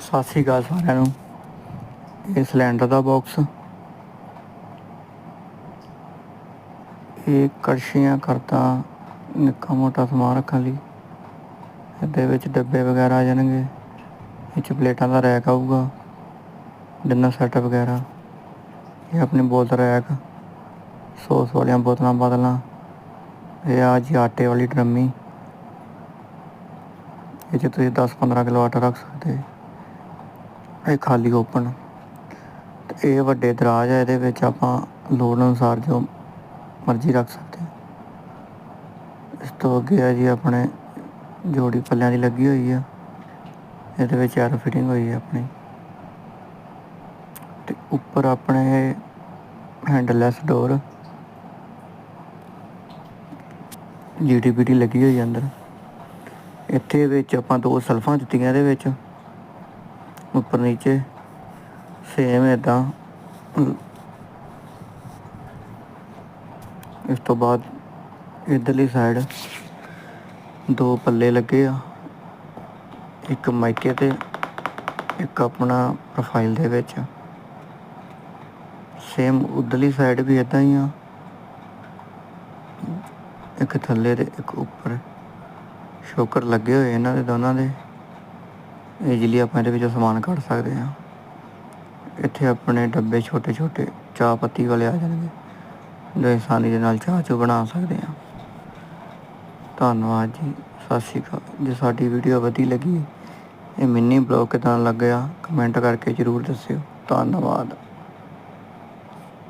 ਸਤਿ ਸ਼੍ਰੀ ਅਕਾਲ ਸਾਰਿਆਂ ਨੂੰ। ਇਹ ਸਿਲੰਡਰ ਦਾ ਬਾਕਸ ਇਹ ਕੜਛੀਆਂ ਕਰਤਾ, ਨਿੱਕਾ ਮੋਟਾ ਸਮਾਨ ਰੱਖਣ ਲਈ। ਇਹਦੇ ਵਿੱਚ ਡੱਬੇ ਵਗੈਰਾ ਆ ਜਾਣਗੇ। ਇਹ 'ਚ ਪਲੇਟਾਂ ਦਾ ਰੈਕ ਆਊਗਾ। ਡਿਨਰ ਸੈੱਟ ਵਗੈਰਾ। ਇਹ ਆਪਣੀ ਬੋਤਲ ਰੈਕ। ਸੌਸ ਵਾਲੀਆਂ ਬੋਤਲਾਂ ਬਾਤਲਾਂ ਇਹ ਆ ਜੀ ਆਟੇ ਵਾਲੀ ਡਰਮੀ। ਇਹ 'ਚ ਤੁਸੀਂ 10-15 ਕਿਲੋ ਆਟਾ ਰੱਖ ਸਕਦੇ। ਇਹ ਖਾਲੀ ਓਪਨ ਤੇ ਇਹ ਵੱਡੇ ਦਰਾਜ ਹੈ ਇਹਦੇ ਵਿੱਚ ਆਪਾਂ ਲੋੜ ਅਨੁਸਾਰ ਜੋ ਮਰਜ਼ੀ ਰੱਖ ਸਕਦੇ ਹਾਂ। ਇਸ ਤੋਂ ਅੱਗੇ ਹੈ ਜੀ ਆਪਣੇ ਜੋੜੀ ਪੱਲਿਆਂ ਦੀ ਲੱਗੀ ਹੋਈ ਆ। ਇਹਦੇ ਵਿੱਚ ਐਰ ਫਿਟਿੰਗ ਹੋਈ ਹੈ ਆਪਣੀ। ਤੇ ਉੱਪਰ ਆਪਣੇ ਹੈਂਡਲੈਸ ਡੋਰ ਜੀਡੀਪੀਟੀ ਲੱਗੀ ਹੋਈ ਹੈ ਅੰਦਰ। ਇੱਥੇ ਵਿੱਚ ਆਪਾਂ ਦੋ ਸਲਫਾਂ ਦਿੱਤੀਆਂ ਇਹਦੇ ਵਿੱਚ। ਉੱਪਰ ਨੀਚੇ। ਸੇਮ ਇਦਾਂ ਇਸ ਤੋਂ ਬਾਅਦ ਇਧਰਲੀ ਸਾਈਡ ਦੋ ਪੱਲੇ ਲੱਗੇ ਆ। ਇੱਕ ਮਾਈਕੇ ਤੇ, ਇੱਕ ਆਪਣਾ ਪ੍ਰੋਫਾਈਲ ਦੇ ਵਿੱਚ। ਸੇਮ ਉਧਰਲੀ ਸਾਈਡ ਵੀ ਇਦਾਂ ਹੀ ਆ। ਇੱਕ ਥੱਲੇ ਤੇ ਇੱਕ ਉੱਪਰ। ਸ਼ੋਕਰ ਲੱਗੇ ਹੋਏ ਇਹਨਾਂ ਦੇ ਦੋਨਾਂ ਦੇ। ਈਜ਼ੀਲੀ ਆਪਾਂ ਇਹਦੇ ਵਿੱਚੋਂ ਸਮਾਨ ਕੱਢ ਸਕਦੇ ਹਾਂ। ਇੱਥੇ ਆਪਣੇ ਡੱਬੇ ਛੋਟੇ ਛੋਟੇ ਚਾਹ ਪੱਤੀ ਵਾਲੇ ਆ ਜਾਣਗੇ। ਜੋ ਆਸਾਨੀ ਦੇ ਨਾਲ ਚਾਹ ਚੋ ਬਣਾ ਸਕਦੇ ਹਾਂ। ਧੰਨਵਾਦ ਜੀ, ਸਤਿ ਸ਼੍ਰੀ ਅਕਾਲ। ਜੇ ਸਾਡੀ ਵੀਡੀਓ ਵਧੀਆ ਲੱਗੀ, ਇਹ ਮਿੰਨੀ ਬਲੌਗ ਕਿਦਾਂ ਲੱਗਿਆ ਕਮੈਂਟ ਕਰਕੇ ਜਰੂਰ ਦੱਸਿਓ। ਧੰਨਵਾਦ।